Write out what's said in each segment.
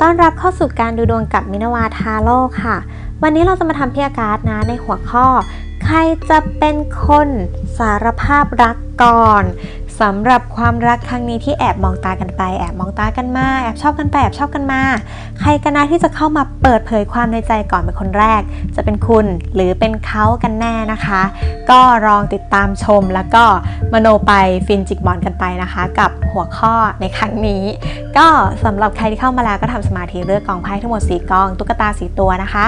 ต้อนรับเข้าสู่การดูดวงกับมินาวาทาโร่ค่ะ วันนี้เราจะมาทำพิอาการดนะในหัวข้อ ใครจะเป็นคนสารภาพรักก่อน สำหรับความรักครั้งนี้ที่แอบมองตากันไปแอบมองตากันมาแอบชอบกันไปแอบชอบกันมา ใครกันนะที่จะเข้ามาเปิดเผยความในใจก่อนเป็นคนแรก จะเป็นคุณหรือเป็นเขากันแน่นะคะ ก็ลองติดตามชมแล้วก็มโนไปฟินจิกบอลกันไปนะคะ กับหัวข้อในครั้งนี้ ก็สำหรับใครที่เข้ามาแล้วก็ทำสมาธิเลือกกองไพ่ทั้งหมด 4กองตุ๊กตา4ตัวนะคะ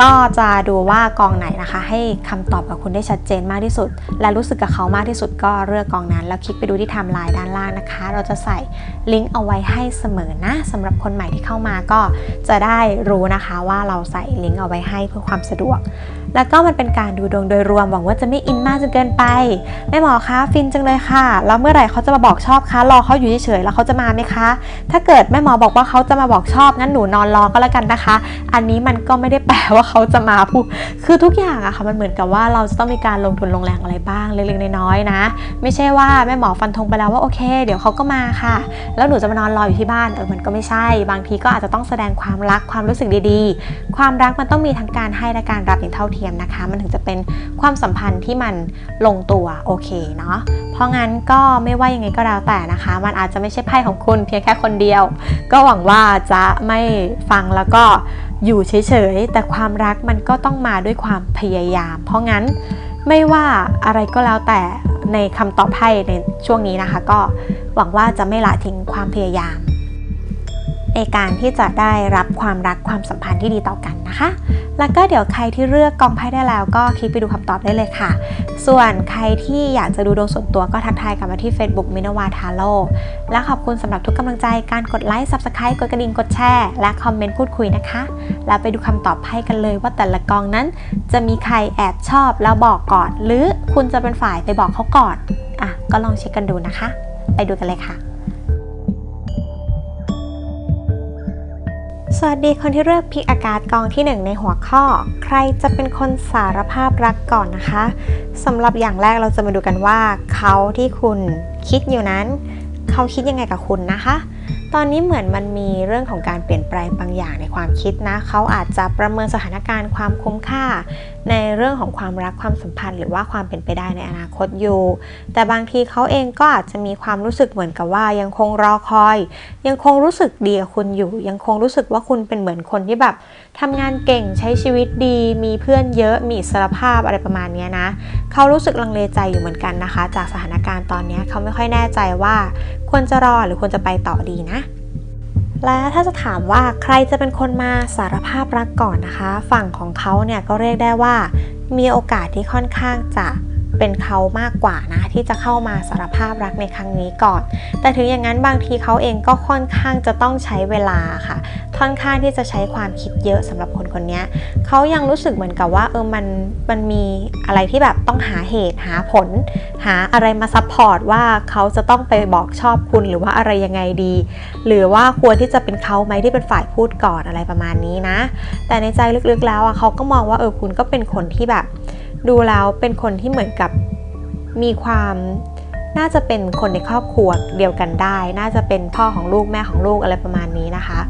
ก็จะดูว่ากองไหนนะคะ ให้คำตอบกับคุณได้ชัดเจนมากที่สุด และรู้สึกกับเขามากที่สุดก็เลือกกองนั้น แล้วคลิกไปดูที่ไทม์ไลน์ด้านล่างนะคะ เราจะใส่ลิงก์เอาไว้ให้เสมอนะสำหรับคนใหม่ที่เข้ามาก็จะได้รู้นะคะว่าเราใส่ลิงก์เอาไว้ให้เพื่อความสะดวกแล้วก็มันเป็นการดูดวงโดยรวมหวังว่าจะไม่อินมากจนเกินไปแม่หมอคะฟินจังเลยค่ะ แล้วเมื่อไหร่เขาจะมาบอกชอบคะรอเขาอยู่เฉยๆแล้วเขาจะมาไหมคะ ถ้าเกิดแม่หมอบอกว่าเขาจะมาบอกชอบงั้นหนูนอนรอก็แล้วกันนะคะ อันนี้มันก็ไม่ได้แปลว่าเขาจะมาพูดคือทุกอย่างอะค่ะมันเหมือนกับว่าเราจะต้องมีการลงทุนลงแรงอะไรบ้างเล็กๆน้อยๆนะ ไม่ใช่ว่าแม่หมอฟันธงไปแล้วว่าโอเค เดี๋ยวเขาก็มาค่ะ แล้วหนูจะมานอนรออยู่ที่บ้านเออมันก็ไม่ใช่ บางทีก็อาจจะต้องแสดงความรักความรู้สึกดีๆ ความรักมันต้องมีทั้งการให้และการรับอย่างเท่าเทียมนะคะ มันถึงจะเป็นความสัมพันธ์ที่มันลงตัวโอเคเนาะเพราะงั้นก็ไม่ว่ายังไงก็แล้วแต่นะคะ มันอาจจะไม่ใช่ไพ่ของคุณเพียงแค่คนเดียว ก็หวังว่าจะไม่ฟังแล้วก็อยู่เฉยๆแต่ความรักมันก็ต้องมาด้วยความพยายาม เพราะงั้นไม่ว่าอะไรก็แล้วแต่ในคำตอบไพ่ในช่วงนี้นะคะ ก็หวังว่าจะไม่ละทิ้งความพยายาม ในการที่จะได้รับความรักความสัมพันธ์ที่ดีต่อกันนะคะ แล้วก็เดี๋ยวใครที่เลือกกองไพ่ได้แล้ว ก็คลิกไปดูคำตอบได้เลยค่ะ ส่วนใครที่อยากจะดูดวงส่วนตัวก็ทักทายกลับมาที่ Facebook มินวาทาโลและขอบคุณสำหรับทุกกำลังใจการกดไลค์ Subscribe กดกระดิ่งกดแชร์และคอมเมนต์พูดคุยนะคะ แล้วไปดูคำตอบไพ่กันเลยว่าแต่ละกองนั้น จะมีใครแอบชอบแล้วบอกก่อน หรือคุณจะเป็นฝ่ายไปบอกเขาก่อนอะก็ลองเช็คกันดูนะคะ ไปดูกันเลยค่ะ สวัสดีคนที่เลือกพิกอากาศกองที่ 1 ในหัวข้อ ใครจะเป็นคนสารภาพรักก่อนนะคะสำหรับอย่างแรกเราจะมาดูกันว่า เขาที่คุณคิดอยู่นั้น เขาคิดยังไงกับคุณนะคะ ตอนนี้เหมือนมันมีเรื่องของการเปลี่ยนแปลงบางอย่างในความคิดนะ เขาอาจจะประเมินสถานการณ์ความคุ้มค่า ในเรื่องของความรักความสัมพันธ์ หรือว่าความเป็นไปได้ในอนาคตอยู่ แต่บางทีเขาเองก็อาจจะมีความรู้สึกเหมือนกับว่ายังคงรอคอย ยังคงรู้สึกดีกับคุณอยู่ ยังคงรู้สึกว่าคุณเป็นเหมือนคนที่แบบทำงานเก่งใช้ชีวิตดี มีเพื่อนเยอะมีอิสรภาพอะไรประมาณนี้นะ เขารู้สึกลังเลใจอยู่เหมือนกันนะคะ จากสถานการณ์ตอนนี้เขาไม่ค่อยแน่ใจว่า ควรจะรอหรือควรจะไปต่อดีนะ และถ้าจะถามว่าใครจะเป็นคนมาสารภาพรักก่อนนะคะ ฝั่งของเขาเนี่ยก็เรียกได้ว่า มีโอกาสที่ค่อนข้างจะ เป็นเขามากกว่านะ ที่จะเข้ามาสารภาพรักในครั้งนี้ก่อน แต่ถึงอย่างนั้นบางทีเขาเองก็ค่อนข้างจะต้องใช้เวลาค่ะค่อนข้างที่จะใช้ความคิดเยอะสำหรับคนคนนี้เขายังรู้สึกเหมือนกับว่าเออมันมันมีอะไรที่แบบต้องหาเหตุหาผล หาอะไรมาซัพพอร์ตว่าเขาจะต้องไปบอกชอบคุณหรือว่าอะไรยังไงดี หรือว่าควรที่จะเป็นเขาไหมที่เป็นฝ่ายพูดก่อนอะไรประมาณนี้นะ แต่ในใจลึกๆแล้วอะเขาก็มองว่าเออคุณก็เป็นคนที่แบบ ดูแล้วเป็นคนที่เหมือนกับมีความน่าจะเป็นคนในครอบครัวเดียวกันได้ น่าจะเป็นพ่อของลูกแม่ของลูกอะไรประมาณนี้นะคะ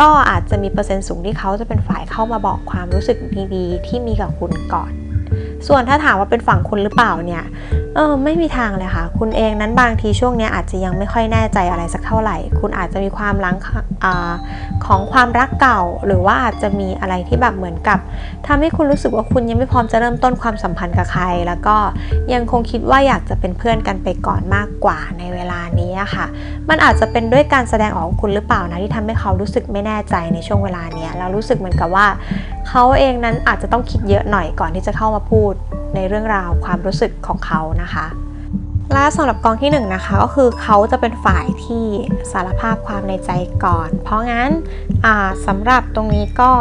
ก็อาจจะมีเปอร์เซ็นต์สูงที่เขาจะเป็นฝ่ายเข้ามาบอกความรู้สึกดีๆ ที่มีกับคุณก่อน ส่วนถ้าถามว่าเป็นฝั่งคุณหรือเปล่าเนี่ย เออไม่มีทางเลยค่ะ คุณเองนั้นบางทีช่วงนี้อาจจะยังไม่ค่อยแน่ใจอะไรสักเท่าไหร่ คุณอาจจะมีความรังอของความรักเก่า หรือว่าอาจจะมีอะไรที่แบบเหมือนกับทำให้คุณรู้สึกว่าคุณยังไม่พร้อมจะเริ่มต้นความสัมพันธ์กับใคร แล้วก็ยังคงคิดว่าอยากจะเป็นเพื่อนกันไปก่อนมากกว่าในเวลานี้ค่ะ มันอาจจะเป็นด้วยการแสดงออกของคุณหรือเปล่านะที่ทำให้เขารู้สึกไม่แน่ใจในช่วงเวลานี้แล้วรู้สึกเหมือนกับว่า เขาเองนั้นอาจจะต้องคิดเยอะหน่อยก่อนที่จะเข้ามาพูด ในเรื่องราวความรู้สึกของเขานะคะ และสำหรับกองที่1นงนะคะก็คือเขาจะเป็นฝ่ายที่สารภาพความในใจก่อน เพราะงั้นอ่าสำหรับตรงนี้ก็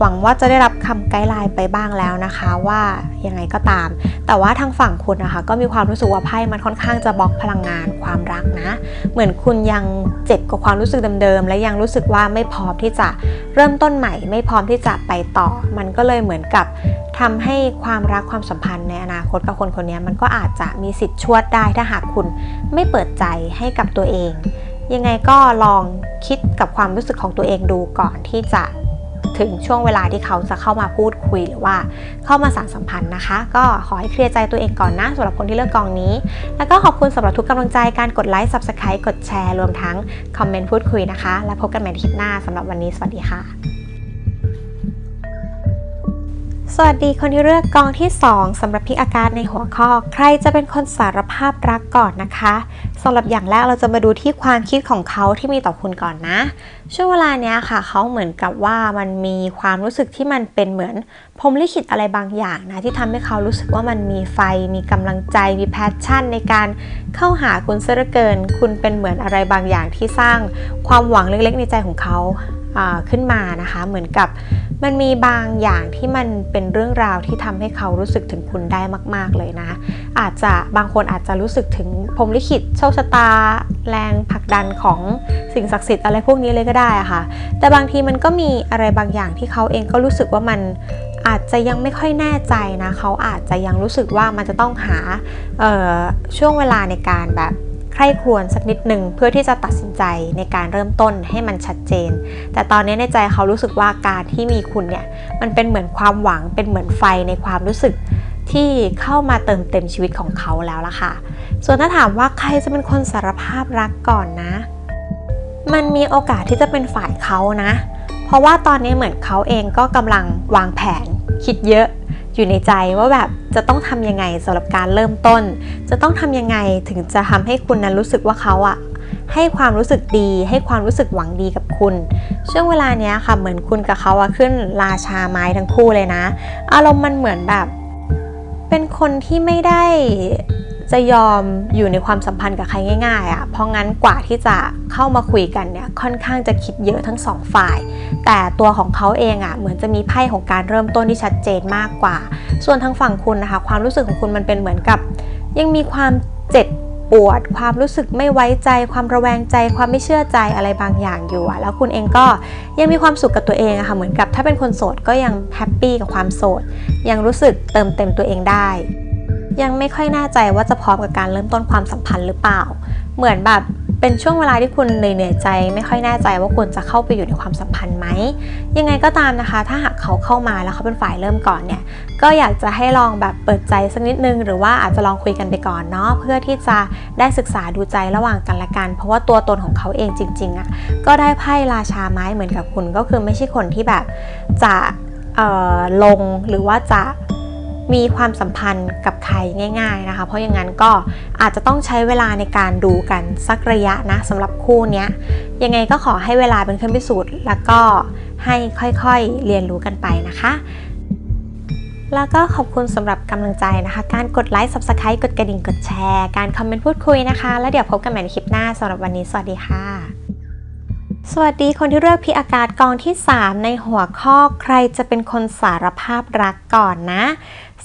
หวังว่าจะได้รับคำไกด์ไลน์ไปบ้างแล้วนะคะว่ายังไงก็ตาม แต่ว่าทางฝั่งคุณนะคะก็มีความรู้สึกว่าไพ่มันค่อนข้างจะบล็อกพลังงานความรักนะ เหมือนคุณยังเจ็บกับความรู้สึกเดิมๆและยังรู้สึกว่าไม่พร้อมที่จะเริ่มต้นใหม่ ไม่พร้อมที่จะไปต่อ มันก็เลยเหมือนกับทำให้ความรักความสัมพันธ์ในอนาคตกับคนคนนี้มันก็อาจจะมีสิทธิ์ชวดได้ถ้าหากคุณไม่เปิดใจให้กับตัวเอง ยังไงก็ลองคิดกับความรู้สึกของตัวเองดูก่อนที่จะ ถึงช่วงเวลาที่เขาจะเข้ามาพูดคุยหรือว่าเข้ามาสานสัมพันธ์นะคะ ก็ขอให้เคลียร์ใจตัวเองก่อนนะสำหรับคนที่เลือกกองนี้ แล้วก็ขอบคุณสำหรับทุกกำลังใจการกดไลค์ Subscribe กดแชร์รวมทั้งคอมเมนต์พูดคุยนะคะ แล้วพบกันใหม่ในคลิปหน้าสำหรับวันนี้สวัสดีค่ะ สวัสดีคนที่เลือกกองที่ 2สำหรับพิกอากาศในหัวข้อ ใครจะเป็นคนสารภาพรักก่อนนะคะสำหรับอย่างแรกเราจะมาดูที่ความคิดของเขาที่มีต่อคุณก่อนนะ ช่วงเวลาเนี้ยค่ะ เขาเหมือนกับว่ามันมีความรู้สึกที่มันเป็นเหมือนพรมลิขิตอะไรบางอย่างนะ ที่ทำให้เขารู้สึกว่ามันมีไฟ มีกำลังใจ มีแพชชั่น ในการเข้าหาคุณซะเหลือเกิน คุณเป็นเหมือนอะไรบางอย่างที่สร้างความหวังเล็กๆ ในใจของเขา ขึ้นมานะคะเหมือนกับมันมีบางอย่างที่มันเป็นเรื่องราวที่ทำให้เขารู้สึกถึงคุณได้มาก ๆเลยนะ อาจจะบางคนอาจจะรู้สึกถึงพรมลิขิตโชคชะตา แรงผลักดันของสิ่งศักดิ์สิทธิ์อะไรพวกนี้เลยก็ได้อะค่ะ แต่บางทีมันก็มีอะไรบางอย่างที่เขาเองก็รู้สึกว่ามันอาจจะยังไม่ค่อยแน่ใจนะเขาอาจจะยังรู้สึกว่ามันจะต้องหาช่วงเวลาในการแบบ คร่ครวญสักนิดหนึ่งเพื่อที่จะตัดสินใจในการเริ่มต้นให้มันชัดเจน แต่ตอนนี้ในใจเขารู้สึกว่าการที่มีคุณเนี่ยมันเป็นเหมือนความหวังเป็นเหมือนไฟในความรู้สึกที่เข้ามาเติมเต็มชีวิตของเขาแล้วล่ะค่ะ ส่วนถ้าถามว่าใครจะเป็นคนสารภาพรักก่อนนะ มันมีโอกาสที่จะเป็นฝ่ายเขานะ เพราะว่าตอนนี้เหมือนเขาเองก็กำลังวางแผน คิดเยอะ อยู่ในใจว่าแบบจะต้องทำยังไงสำหรับการเริ่มต้น จะต้องทำยังไงถึงจะทำให้คุณนั้นรู้สึกว่าเขาอะให้ความรู้สึกดี ให้ความรู้สึกหวังดีกับคุณ ช่วงเวลาเนี้ยค่ะเหมือนคุณกับเขาอะขึ้นราชาไม้ทั้งคู่เลยนะ อารมณ์มันเหมือนแบบ เป็นคนที่ไม่ได้ จะยอมอยู่ในความสัมพันธ์กับใครง่ายๆอะ่ะเพราะงั้นกว่าที่จะเข้ามาคุยกันเนี่ยค่อนข้างจะคิดเยอะทั้งสองฝ่าย แต่ตัวของเขาเองอะ่ะเหมือนจะมีไพ่ของการเริ่มต้นที่ชัดเจนมากกว่า ส่วนทางฝั่งคุณนะคะความรู้สึกของคุณมันเป็นเหมือนกับ ยังมีความเจ็บปวดความรู้สึกไม่ไว้ใจ ความระแวงใจ ความไม่เชื่อใจอะไรบางอย่างอยู่อะแล้วคุณเองก็ยังมีความสุขกับตัวเองอะค่ะเหมือนกับถ้าเป็นคนโสดก็ยังแฮปปี้กับความโสด ยังรู้สึกเติมเต็มตัวเองได้ ยังไม่ค่อยแน่ใจว่าจะพร้อมกับการเริ่มต้นความสัมพันธ์หรือเปล่า เหมือนแบบเป็นช่วงเวลาที่คุณเหนื่อยใจ ไม่ค่อยแน่ใจว่าควรจะเข้าไปอยู่ในความสัมพันธ์ไหม ยังไงก็ตามนะคะ ถ้าหากเขาเข้ามาแล้วเขาเป็นฝ่ายเริ่มก่อนเนี่ย ก็อยากจะให้ลองแบบเปิดใจสักนิดนึง หรือว่าอาจจะลองคุยกันไปก่อนเนาะเพื่อที่จะได้ศึกษาดูใจระหว่างกันและกัน เพราะว่าตัวตนของเขาเองจริงๆอะ่ะก็ได้ไพ่ราชาไม้เหมือนกับคุณก็คือไม่ใช่คนที่แบบจะเออลงหรือว่าจะ มีความสัมพันธ์กับใครง่าย ๆนะคะ เพราะอย่างนั้นก็อาจจะต้องใช้เวลาในการดูกันสักระยะนะสำหรับคู่นี้ยยังไงก็ขอให้เวลาเป็นเครื่องพิสูจน์ แล้วก็ให้ค่อยๆเรียนรู้กันไปนะคะแล้วก็ขอบคุณสำหรับกำลังใจนะคะ การกดไลค์ Subscribe กดกระดิ่ง กดแชร์ การคอมเมนต์พูดคุยนะคะ แล้วเดี๋ยวพบกันใหม่ในคลิปหน้าสำหรับวันนี้ สวัสดีค่ะ สวัสดีคนที่เลือกพิอากาศกองที่ 3 ในหัวข้อใครจะเป็นคนสารภาพรักก่อนนะ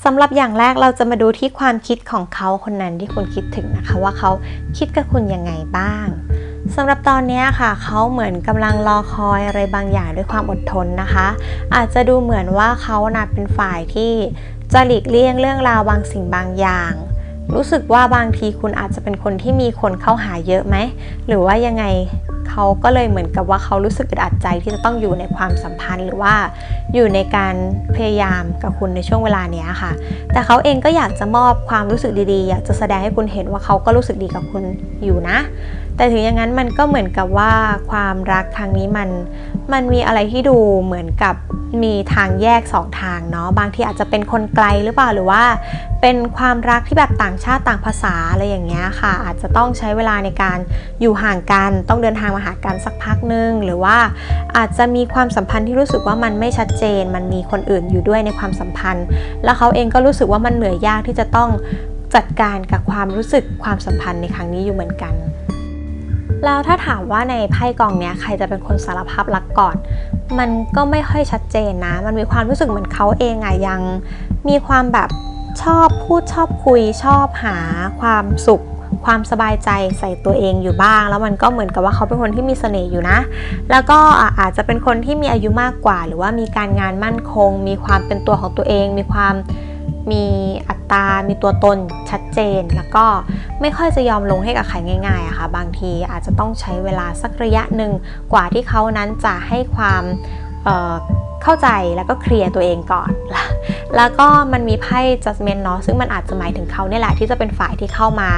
สำหรับอย่างแรกเราจะมาดูที่ความคิดของเขาคนนั้นที่คุณคิดถึงนะคะ ว่าเขาคิดกับคุณยังไงบ้างสำหรับตอนนี้ค่ะ เขาเหมือนกำลังรอคอยอะไรบางอย่างด้วยความอดทนนะคะ อาจจะดูเหมือนว่าเขานะเป็นฝ่ายที่จะหลีกเลี่ยงเรื่องราวบางสิ่งบางอย่าง รู้สึกว่าบางทีคุณอาจจะเป็นคนที่มีคนเข้าหาเยอะไหมหรือว่ายังไง เขาก็เลยเหมือนกับว่าเขารู้สึกอึดอัดใจที่จะต้องอยู่ในความสัมพันธ์ หรือว่าอยู่ในการพยายามกับคุณในช่วงเวลาเนี้ยค่ะ แต่เขาเองก็อยากจะมอบความรู้สึกดีๆ อยากจะแสดงให้คุณเห็นว่าเขาก็รู้สึกดีกับคุณอยู่นะแต่ถึงอย่างนั้นมันก็เหมือนกับว่าความรักครั้งนี้มันมันมีอะไรที่ดูเหมือนกับมีทางแยกสองทางเนาะบางทีอาจจะเป็นคนไกลหรือเปล่าหรือว่า เป็นความรักที่แบบต่างชาติต่างภาษาอะไรอย่างเงี้ยค่ะ อาจจะต้องใช้เวลาในการอยู่ห่างกัน ต้องเดินทางมาหากันสักพักนึงหรือว่าอาจจะมีความสัมพันธ์ที่รู้สึกว่ามันไม่ชัดเจน มันมีคนอื่นอยู่ด้วยในความสัมพันธ์ แล้วเขาเองก็รู้สึกว่ามันเหนื่อยยากที่จะต้องจัดการกับความรู้สึกความสัมพันธ์ในครั้งนี้อยู่เหมือนกัน แล้วถ้าถามว่าในไพ่กองเนี้ยใครจะเป็นคนสารภาพรักก่อน มันก็ไม่ค่อยชัดเจนนะ มันมีความรู้สึกเหมือนเขาเองอะยัง มีความแบบชอบพูดชอบคุยชอบหาความสุขความสบายใจใส่ตัวเองอยู่บ้าง แล้วมันก็เหมือนกับว่าเขาเป็นคนที่มีเสน่ห์อยู่นะ แล้วก็อาจจะเป็นคนที่มีอายุมากกว่า หรือว่ามีการงานมั่นคง มีความเป็นตัวของตัวเอง มีความ มีอัตรามีตัวตนชัดเจน แล้วก็ไม่ค่อยจะยอมลงให้กับใครง่ายๆอะค่ะ บางทีอาจจะต้องใช้เวลาสักระยะหนึ่งกว่าที่เขานั้นจะให้ความเเข้าใจแล้วก็เคลียร์ตัวเองก่อน แล้วก็มันมีไพ่ judgment เนาะซึ่งมันอาจจะหมายถึงเขาเนี่ยแหละที่จะเป็นฝ่ายที่เข้ามา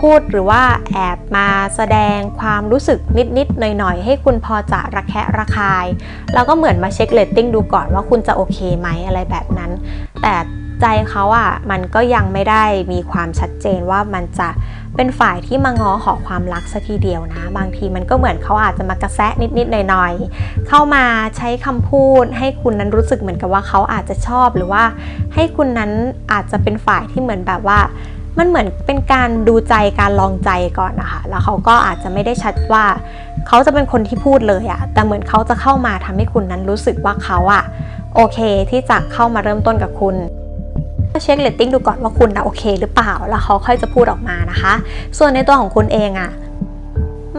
พูดหรือว่าแอบมาแสดงความรู้สึกนิดๆหน่อยๆ ให้คุณพอจะระแคะระคาย แล้วก็เหมือนมาเช็คเลตติ้งดูก่อนว่าคุณจะโอเคไหมอะไรแบบนั้น แต่ ใจเขาอะ่ะมันก็ยังไม่ได้มีความชัดเจนว่ามันจะเป็นฝ่ายที่มาง้อขอความรักสัทีเดียวนะ บางทีมันก็เหมือนเขาอาจจะมากระแซะนิดๆหน่อยๆเข้ามาใช้คำพูด ให้คุณนั้นรู้สึกเหมือนกับว่าเขาอาจจะชอบหรือว่าให้คุณนั้นอาจจะเป็นฝ่ายที่เหมือนแบบว่ามันเหมือนเป็นการดูใจการลองใจก่อนนะคะ แล้วเขาก็อาจจะไม่ได้ชัดว่า เขาจะเป็นคนที่พูดเลยอะแต่เหมือนเขาจะเข้ามาทำให้คุณนั้นรู้สึกว่าเขาอะโอเคที่จะเข้ามาเริ่มต้นกับคุณ เช็คเลตติ้งดูก่อนว่าคุณนะโอเคหรือเปล่า แล้วเขาค่อยจะพูดออกมานะคะ ส่วนในตัวของคุณเองอะ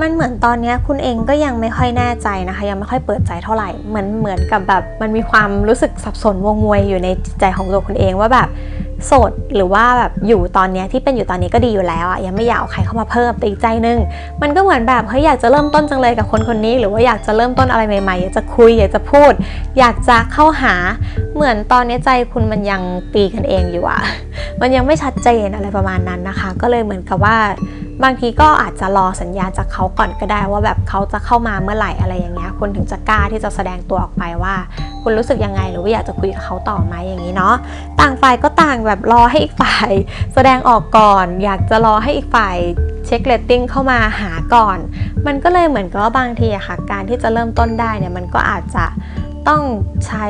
มันเหมือนตอนนี้คุณเองก็ยังไม่ค่อยแน่ใจนะคะ ยังไม่ค่อยเปิดใจเท่าไหร่เหมือนเหมือนกับแบบมันมีความรู้สึกสับสนวงงวยอยู่ในใจของตัวคุณเองว่าแบบ โสดหรือว่าแบบอยู่ตอนนี้ที่เป็นอยู่ตอนนี้ก็ดีอยู่แล้วอะยังไม่อยากเอาใครเข้ามาเพิ่มแต่อีกใจนึง มันก็เหมือนแบบเฮ้ยอยากจะเริ่มต้นจังเลยกับคนคนนี้ หรือว่าอยากจะเริ่มต้นอะไรใหม่ๆอยากจะคุยอยากจะพูด อยากจะเข้าหาเหมือนตอนนี้ใจคุณมันยังตีกันเองอยู่อะมันยังไม่ชัดเจนอะไรประมาณนั้นนะคะ ก็เลยเหมือนกับว่าบางทีก็อาจจะรอสัญญาณจากเขาก่อนก็ได้ว่าแบบเขาจะเข้ามาเมื่อไหร่อะไรอย่างเงี้ยคุณถึงจะกล้าที่จะแสดงตัวออกไปว่า คุณรู้สึกยังไงหรือว่าอยากจะคุยกับเขาต่อไหมอย่างนี้เนาะต่างฝ่ายก็ต่างแบบรอให้อีกฝ่าย แสดงออกก่อน อยากจะรอให้อีกฝ่ายเช็คเลตติ้งเข้ามาหาก่อน มันก็เลยเหมือนกับว่าบางทีอะค่ะ การที่จะเริ่มต้นได้เนี่ยมันก็อาจจะต้องใช้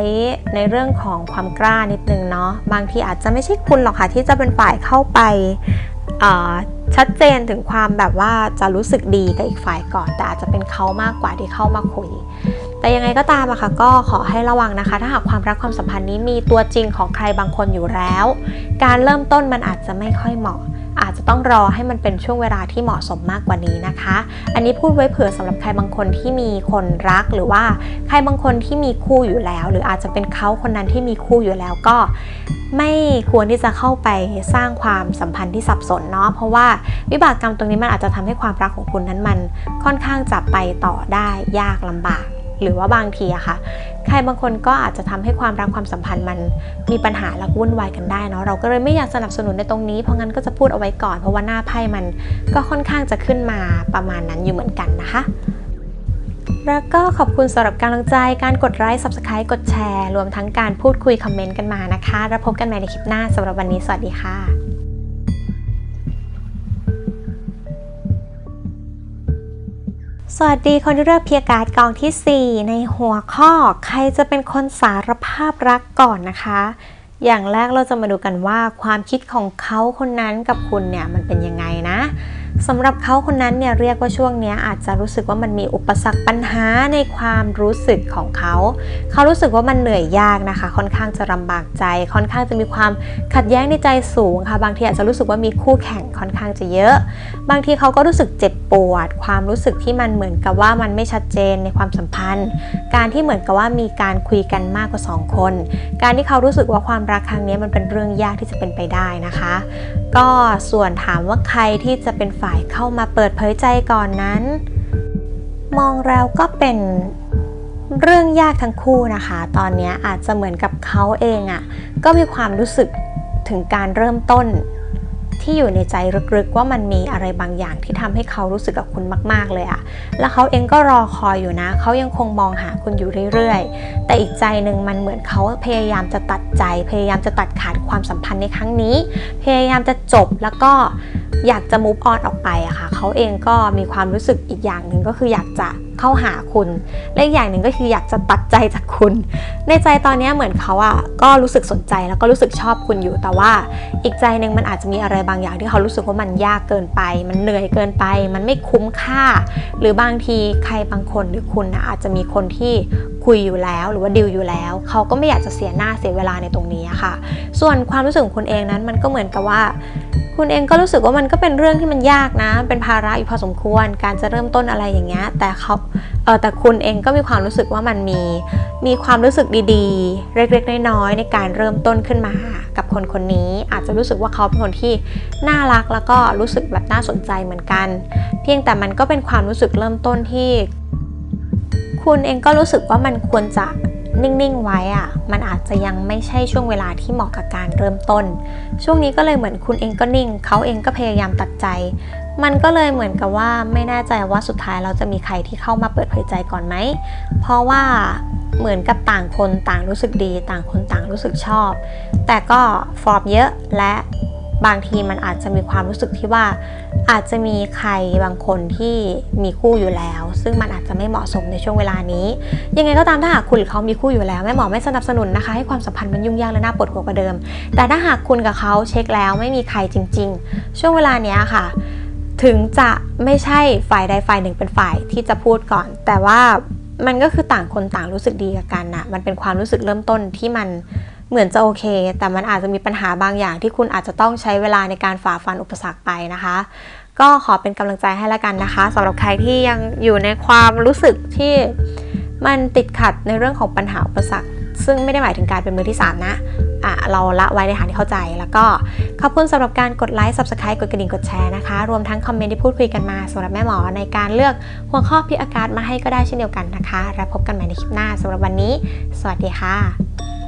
ในเรื่องของความกล้านิดนึงเนาะบางทีอาจจะไม่ใช่คุณหรอกค่ะที่จะเป็นฝ่ายเข้าไปชัดเจนถึงความแบบว่าจะรู้สึกดีกับอีกฝ่ายก่อน แต่อาจจะเป็นเขามากกว่าที่เข้ามาคุย แต่ยังไงก็ตามอะค่ะก็ขอให้ระวังนะคะ ถ้าหากความรักความสัมพันธ์นี้มีตัวจริงของใครบางคนอยู่แล้ว การเริ่มต้นมันอาจจะไม่ค่อยเหมาะ อาจจะต้องรอให้มันเป็นช่วงเวลาที่เหมาะสมมากกว่านี้นะคะ อันนี้พูดไว้เผื่อสำหรับใครบางคนที่มีคนรักหรือว่าใครบางคนที่มีคู่อยู่แล้ว หรืออาจจะเป็นเขาคนนั้นที่มีคู่อยู่แล้วก็ไม่ควรที่จะเข้าไปสร้างความสัมพันธ์ที่สับสนเนาะเพราะว่าวิบากกรรมตรงนี้มันอาจจะทำให้ความรักของคุณนั้นมันค่อนข้างจะไปต่อได้ยากลำบาก หรือว่าบางทีอะค่ะ ใครบางคนก็อาจจะทำให้ความรักความสัมพันธ์มันมีปัญหาและวุ่นวายกันได้เนาะเราก็เลยไม่อยากสนับสนุนในตรงนี้เพราะงั้นก็จะพูดเอาไว้ก่อน เพราะว่าหน้าไพ่มันก็ค่อนข้างจะขึ้นมาประมาณนั้นอยู่เหมือนกันนะคะแล้วก็ขอบคุณสำหรับกำลังใจ การกดไลค์ subscribe กดแชร์ รวมทั้งการพูดคุยคอมเมนต์กันมานะคะ แล้วพบกันใหม่ในคลิปหน้าสำหรับวันนี้ สวัสดีค่ะ สวัสดีคนที่เลือกเพียการ์ดกองทีสี่ 4 ในหัวข้อใครจะเป็นคนสารภาพรักก่อนนะคะ อย่างแรกเราจะมาดูกันว่าความคิดของเขาคนนั้นกับคุณเนี่ยมันเป็นยังไงนะ สำหรับเขาคนนั้นเนี่ยเรียกว่าช่วงนี้อาจจะรู้สึกว่ามันมีอุปสรรคปัญหาในความรู้สึกของเขา เขารู้สึกว่ามันเหนื่อยยากนะคะ ค่อนข้างจะลำบากใจ ค่อนข้างจะมีความขัดแย้งในใจสูงค่ะ บางทีอาจจะรู้สึกว่ามีคู่แข่งค่อนข้างจะเยอะ บางทีเขาก็รู้สึกเจ็บปวด ความรู้สึกที่มันเหมือนกับว่ามันไม่ชัดเจนในความสัมพันธ์ การที่เหมือนกับว่ามีการคุยกันมากกว่าสองคน การที่เขารู้สึกว่าความรักครั้งนี้มันเป็นเรื่องยากที่จะเป็นไปได้นะคะ ก็ส่วนถามว่าใครที่จะเป็นฝ่ายเข้ามาเปิดเผยใจก่อนนั้น มองแล้วก็เป็นเรื่องยากทั้งคู่นะคะ ตอนนี้อาจจะเหมือนกับเขาเองอะ่ะก็มีความรู้สึกถึงการเริ่มต้น ที่อยู่ในใจลึกๆว่ามันมีอะไรบางอย่างที่ทำให้เขารู้สึกกับคุณมากๆเลยอะแล้วเขาเองก็รอคอยอยู่นะ เขายังคงมองหาคุณอยู่เรื่อยๆ แต่อีกใจหนึ่งมันเหมือนเขาพยายามจะตัดใจ พยายามจะตัดขาดความสัมพันธ์ในครั้งนี้ พยายามจะจบแล้วก็ อยากจะ move on ออกไปอะค่ะเขาเองก็มีความรู้สึกอีกอย่างหนึ่งก็คืออยากจะเข้าหาคุณและอีกอย่างหนึ่งก็คืออยากจะตัดใจจากคุณ ในใจตอนนี้เหมือนเขาอะก็รู้สึกสนใจแล้วก็รู้สึกชอบคุณอยู่แต่ว่า อีกใจหนึ่งมันอาจจะมีอะไรบางอย่างที่เขารู้สึกว่ามันยากเกินไป มันเหนื่อยเกินไป มันไม่คุ้มค่า หรือบางทีใครบางคนหรือคุณนะอาจจะมีคนที่ คุยอยู่แล้วหรือว่าดิวอยู่แล้ว เขาก็ไม่อยากจะเสียหน้าเสียเวลาในตรงนี้ค่ะ ส่วนความรู้สึกของคุณเองนั้นมันก็เหมือนกับว่า คุณเองก็รู้สึกว่ามันก็เป็นเรื่องที่มันยากนะ เป็นภาระอยู่พอสมควร การจะเริ่มต้นอะไรอย่างเงี้ยแต่เขาเออแต่คุณเองก็มีความรู้สึกว่ามันมีมีความรู้สึกดีๆ เล็กๆน้อยๆในการเริ่มต้นขึ้นมากับคนคนนี้ อาจจะรู้สึกว่าเขาเป็นคนที่น่ารักแล้วก็รู้สึกแบบน่าสนใจเหมือนกัน เพียงแต่มันก็เป็นความรู้สึกเริ่มต้นที่ คุณเองก็รู้สึกว่ามันควรจะนิ่ง ๆ ไว้อะมันอาจจะยังไม่ใช่ช่วงเวลาที่เหมาะกับการเริ่มต้น ช่วงนี้ก็เลยเหมือนคุณเองก็นิ่ง เขาเองก็พยายามตัดใจ มันก็เลยเหมือนกับว่าไม่แน่ใจว่าสุดท้ายเราจะมีใครที่เข้ามาเปิดเผยใจก่อนไหม เพราะว่าเหมือนกับต่างคนต่างรู้สึกดี ต่างคนต่างรู้สึกชอบ แต่ก็ฟอร์มเยอะและบางทีมันอาจจะมีความรู้สึกที่ว่า อาจจะมีใครบางคนที่มีคู่อยู่แล้ว ซึ่งมันอาจจะไม่เหมาะสมในช่วงเวลานี้ ยังไงก็ตามถ้าหากคุณหรือเขามีคู่อยู่แล้วแม่หมอไม่สนับสนุนนะคะให้ความสัมพันธ์มันยุ่งยากและน่าปวดหัวกว่าเดิม แต่ถ้าหากคุณกับเขาเช็คแล้วไม่มีใครจริง ๆ ช่วงเวลานี้ค่ะ ถึงจะไม่ใช่ฝ่ายใดฝ่ายหนึ่งเป็นฝ่ายที่จะพูดก่อน แต่ว่ามันก็คือต่างคนต่างรู้สึกดีกับกันนะมันเป็นความรู้สึกเริ่มต้นที่มัน เหมือนจะโอเค แต่มันอาจจะมีปัญหาบางอย่างที่คุณอาจจะต้องใช้เวลาในการฝ่าฟันอุปสรรคไปนะคะ ก็ขอเป็นกำลังใจให้ล้วกันนะคะสำหรับใครที่ยังอยู่ในความรู้สึกที่มันติดขัดในเรื่องของปัญหาอุปสรรค ซึ่งไม่ได้หมายถึงการเป็นมือที่สามนะอะเราละไว้ในฐานที่เข้าใจ แล้วก็ขอบคุณสำหรับการกดไลค์ subscribe กดกระดิ่งกดแชร์นะคะ รวมทั้งคอมเมนต์ที่พูดคุยกันมาสำหรับแม่หมอในการเลือกหัวข้อพิอากาศมาให้ก็ได้เช่นเดียวกันนะคะ แล้วพบกันใหม่ในคลิปหน้าสำหรับวันนี้ สวัสดีค่ะ